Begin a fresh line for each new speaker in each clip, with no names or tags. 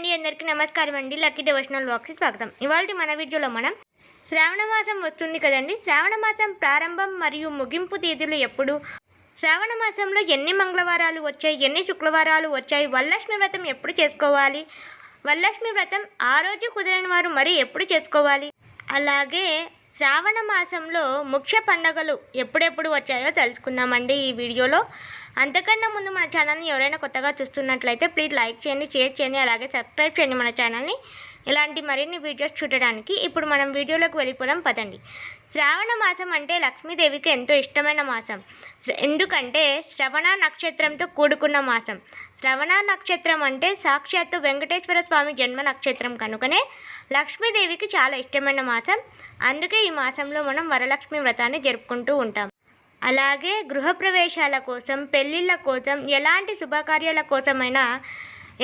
అండి అందరికీ నమస్కారం అండి. లక్కీ డివోషనల్ వాక్స్కి స్వాగతం. ఇవాళ మన వీడియోలో మనం శ్రావణ మాసం వస్తుంది కదండి. శ్రావణ మాసం ప్రారంభం మరియు ముగింపు తేదీలు ఎప్పుడు? శ్రావణ మాసంలో ఎన్ని మంగళవారాలు వచ్చాయి? ఎన్ని శుక్రవారాలు వచ్చాయి? వరలక్ష్మి వ్రతం ఎప్పుడు చేసుకోవాలి? వరలక్ష్మి వ్రతం ఆ రోజు కుదిరని వారు మరి ఎప్పుడు చేసుకోవాలి? అలాగే శ్రావణ మాసంలో ముఖ్య పండగలు ఎప్పుడెప్పుడు వచ్చాయో తెలుసుకుందామండి ఈ వీడియోలో. అంతకన్నా ముందు మన ఛానల్ని ఎవరైనా కొత్తగా చూస్తున్నట్లయితే ప్లీజ్ లైక్ చేయండి షేర్ చేయండి అలాగే సబ్స్క్రైబ్ చేయండి మన ఛానల్ని. ఇలాంటి మరిన్ని వీడియోస్ చూడడానికి ఇప్పుడు మనం వీడియోలోకి వెళ్ళిపోవడం పదండి. శ్రావణ మాసం అంటే లక్ష్మీదేవికి ఎంతో ఇష్టమైన మాసం. ఎందుకంటే శ్రవణ నక్షత్రంతో కూడుకున్న మాసం. శ్రవణ నక్షత్రం అంటే సాక్షాత్తు వెంకటేశ్వర స్వామి జన్మ నక్షత్రం కనుకనే లక్ష్మీదేవికి చాలా ఇష్టమైన మాసం. అందుకే ఈ మాసంలో మనం వరలక్ష్మి వ్రతాన్ని జరుపుకుంటూ ఉంటాం. అలాగే గృహప్రవేశాల కోసం పెళ్ళిళ్ళ కోసం ఎలాంటి శుభకార్యాల కోసమైనా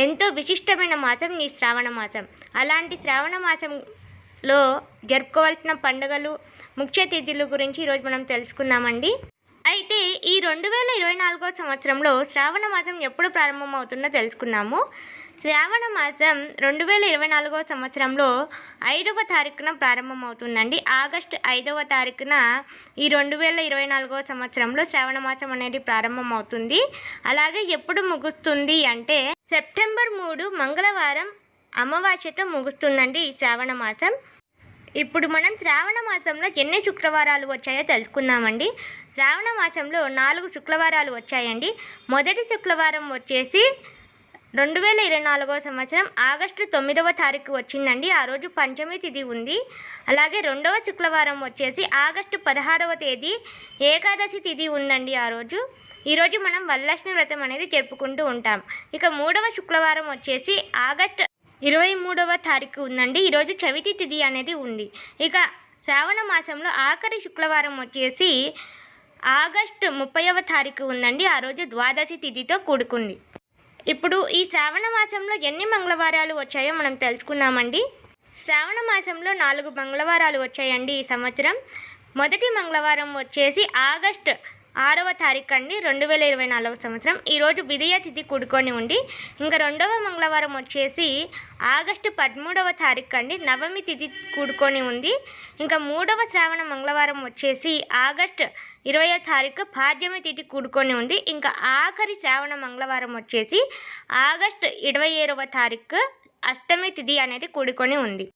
ఎంతో విశిష్టమైన మాసం ఈ శ్రావణ మాసం. అలాంటి శ్రావణ మాసంలో జరుపుకోవాల్సిన పండుగలు ముఖ్య తిథుల గురించి ఈరోజు మనం తెలుసుకుందామండి. అయితే ఈ రెండు వేల ఇరవై నాలుగో సంవత్సరంలో శ్రావణ మాసం ఎప్పుడు ప్రారంభమవుతుందో తెలుసుకున్నాము. శ్రావణ మాసం రెండు వేల ఇరవై నాలుగో సంవత్సరంలో ఐదవ తారీఖున ప్రారంభమవుతుందండి. ఆగస్టు ఐదవ తారీఖున ఈ రెండు వేల ఇరవై నాలుగో సంవత్సరంలో శ్రావణ మాసం అనేది ప్రారంభమవుతుంది. అలాగే ఎప్పుడు ముగుస్తుంది అంటే సెప్టెంబర్ మూడు మంగళవారం అమావాస్యతో ముగుస్తుందండి ఈ శ్రావణ మాసం ఇప్పుడు మనం శ్రావణ మాసంలో ఎన్ని శుక్రవారాలు వచ్చాయో తెలుసుకుందామండి. శ్రావణ మాసంలో నాలుగు శుక్రవారాలు వచ్చాయండి. మొదటి శుక్రవారం వచ్చేసి రెండు వేల ఇరవై నాలుగో సంవత్సరం ఆగస్టు తొమ్మిదవ తారీఖు వచ్చిందండి. ఆ రోజు పంచమి తిథి ఉంది. అలాగే రెండవ శుక్రవారం వచ్చేసి ఆగస్టు పదహారవ తేదీ ఏకాదశి తిథి ఉందండి ఆ రోజు. ఈరోజు మనం వరలక్ష్మి వ్రతం అనేది జరుపుకుంటూ ఉంటాం. ఇక మూడవ శుక్రవారం వచ్చేసి ఆగస్టు ఇరవై మూడవ తారీఖు ఉందండి. ఈరోజు చవితి తిథి అనేది ఉంది. ఇక శ్రావణ మాసంలో ఆఖరి శుక్రవారం వచ్చేసి ఆగస్టు ముప్పైవ తారీఖు ఉందండి. ఆ రోజు ద్వాదశి తిథితో కూడుకుంది. ఇప్పుడు ఈ శ్రావణ మాసంలో ఎన్ని మంగళవారాలు వచ్చాయో మనం తెలుసుకున్నామండి. శ్రావణ మాసంలో నాలుగు మంగళవారాలు వచ్చాయండి ఈ సంవత్సరం. మొదటి మంగళవారం వచ్చేసి ఆగస్ట్ ఆరవ తారీఖు అండి రెండు వేల ఇరవై నాలుగవ సంవత్సరం. ఈరోజు విదయ తిథి కూడుకొని ఉండి ఇంకా రెండవ మంగళవారం వచ్చేసి ఆగస్టు పదమూడవ తారీఖు అండి నవమి తిథి కూడుకొని ఉంది. ఇంకా మూడవ శ్రావణ మంగళవారం వచ్చేసి ఆగస్ట్ ఇరవయో తారీఖు పాద్యమి తిథి కూడుకొని ఉంది. ఇంకా ఆఖరి శ్రావణ మంగళవారం వచ్చేసి ఆగస్ట్ ఇరవై ఏడవ తారీఖు అష్టమి తిథి అనేది కూడుకొని ఉంది.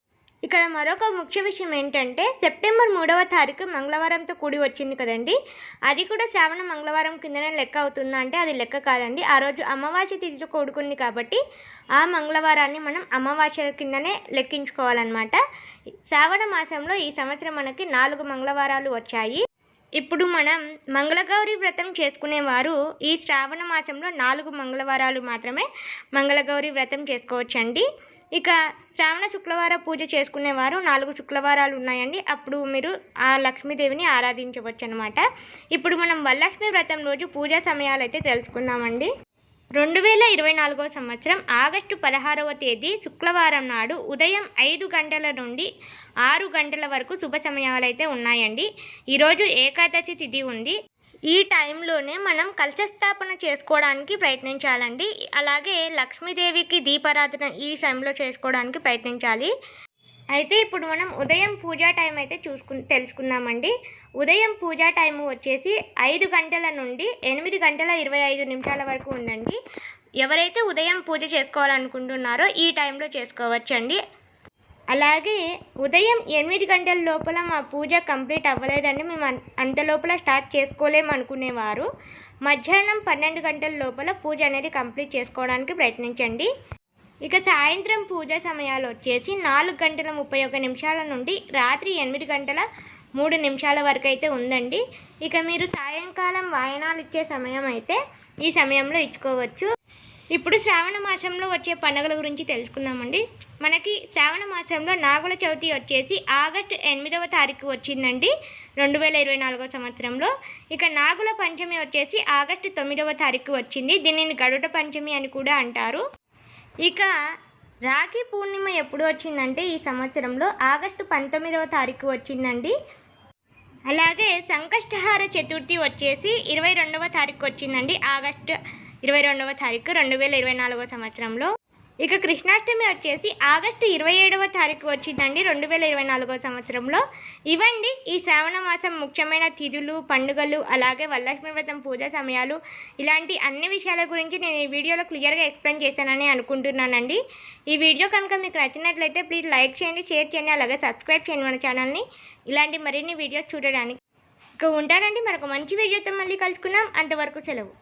ఇక్కడ మరొక ముఖ్య విషయం ఏంటంటే సెప్టెంబర్ మూడవ తారీఖు మంగళవారంతో కూడి వచ్చింది కదండి. అది కూడా శ్రావణ మంగళవారం కిందనే లెక్క అవుతుందా అంటే అది లెక్క కాదండి. ఆ రోజు అమావాస్య తిథి కూడుకుంది కాబట్టి ఆ మంగళవారాన్ని మనం అమావాస్య కిందనే లెక్కించుకోవాలన్నమాట. శ్రావణ మాసంలో ఈ సంవత్సరం మనకి నాలుగు మంగళవారాలు వచ్చాయి. ఇప్పుడు మనం మంగళగౌరి వ్రతం చేసుకునేవారు ఈ శ్రావణ మాసంలో నాలుగు మంగళవారాలు మాత్రమే మంగళగౌరి వ్రతం చేసుకోవచ్చండి. ఇక శ్రావణ శుక్రవార పూజ చేసుకునేవారు. నాలుగు శుక్రవారాలు ఉన్నాయండి. అప్పుడు మీరు ఆ లక్ష్మీదేవిని ఆరాధించవచ్చు అనమాట ఇప్పుడు మనం వరలక్ష్మి వ్రతం రోజు పూజా సమయాలు అయితే తెలుసుకుందామండి. రెండు వేల ఇరవై నాలుగవ సంవత్సరం ఆగస్టు పదహారవ తేదీ శుక్రవారం నాడు ఉదయం ఐదు గంటల నుండి ఆరు గంటల వరకు శుభ సమయాలు అయితే ఉన్నాయండి. ఈరోజు ఏకాదశి తిథి ఉంది. ఈ టైంలోనే మనం కలశస్థాపన చేసుకోవడానికి ప్రయత్నించాలండి. అలాగే లక్ష్మీదేవికి దీపారాధన ఈ టైంలో చేసుకోవడానికి ప్రయత్నించాలి. అయితే ఇప్పుడు మనం ఉదయం పూజా టైం అయితే చూసుకు తెలుసుకుందామండి. ఉదయం పూజా టైం వచ్చేసి ఐదు గంటల నుండి ఎనిమిది గంటల ఇరవై ఐదు నిమిషాల వరకు ఉందండి. ఎవరైతే ఉదయం పూజ చేసుకోవాలనుకుంటున్నారో ఈ టైంలో చేసుకోవచ్చండి. అలాగే ఉదయం ఎనిమిది గంటల లోపల మా పూజ కంప్లీట్ అవ్వలేదని మేము అంత లోపల స్టార్ట్ చేసుకోలేము అనుకునేవారు. మధ్యాహ్నం పన్నెండు గంటల లోపల పూజ అనేది కంప్లీట్ చేసుకోవడానికి ప్రయత్నించండి. ఇక సాయంత్రం పూజ సమయాలు వచ్చేసి నాలుగు గంటల ముప్పై ఒక నిమిషాల నుండి రాత్రి ఎనిమిది గంటల మూడు నిమిషాల వరకు అయితే ఉందండి. ఇక మీరు సాయంకాలం వాయనాలు ఇచ్చే సమయం అయితే ఈ సమయంలో ఇచ్చుకోవచ్చు. ఇప్పుడు శ్రావణ మాసంలో వచ్చే పండుగల గురించి తెలుసుకుందామండి. మనకి శ్రావణ మాసంలో నాగుల చవితి వచ్చేసి ఆగస్టు ఎనిమిదవ తారీఖు వచ్చిందండి రెండు వేల ఇరవై నాలుగవ సంవత్సరంలో. ఇక నాగుల పంచమి వచ్చేసి ఆగస్టు తొమ్మిదవ తారీఖు వచ్చింది దీనిని గరుడ పంచమి అని కూడా అంటారు. ఇక రాఖీ పూర్ణిమ ఎప్పుడు వచ్చిందంటే ఈ సంవత్సరంలో ఆగస్టు పంతొమ్మిదవ తారీఖు వచ్చిందండి. అలాగే సంకష్టహార చతుర్థి వచ్చేసి ఇరవై రెండవ తారీఖు వచ్చిందండి ఆగస్టు ఇరవై రెండవ తారీఖు రెండు వేల ఇరవై నాలుగవ సంవత్సరంలో. ఇక కృష్ణాష్టమి వచ్చేసి ఆగస్టు ఇరవై ఏడవ తారీఖు వచ్చిందండి రెండు వేల ఇరవై నాలుగో సంవత్సరంలో. ఇవండి ఈ శ్రావణ మాసం ముఖ్యమైన తిథులు పండుగలు అలాగే వరలక్ష్మి వ్రతం పూజ సమయాలు ఇలాంటి అన్ని విషయాల గురించి నేను ఈ వీడియోలో క్లియర్గా ఎక్స్ప్లెయిన్ చేశానని అనుకుంటున్నానండి. ఈ వీడియో కనుక మీకు నచ్చినట్లయితే ప్లీజ్ లైక్ చేయండి షేర్ చేయండి అలాగే సబ్స్క్రైబ్ చేయండి మన ఛానల్ని. ఇలాంటి మరిన్ని వీడియోస్ చూడడానికి. ఇక ఉంటానండి మరొక మంచి వీడియోతో మళ్ళీ కలుసుకున్నాం అంతవరకు సెలవు.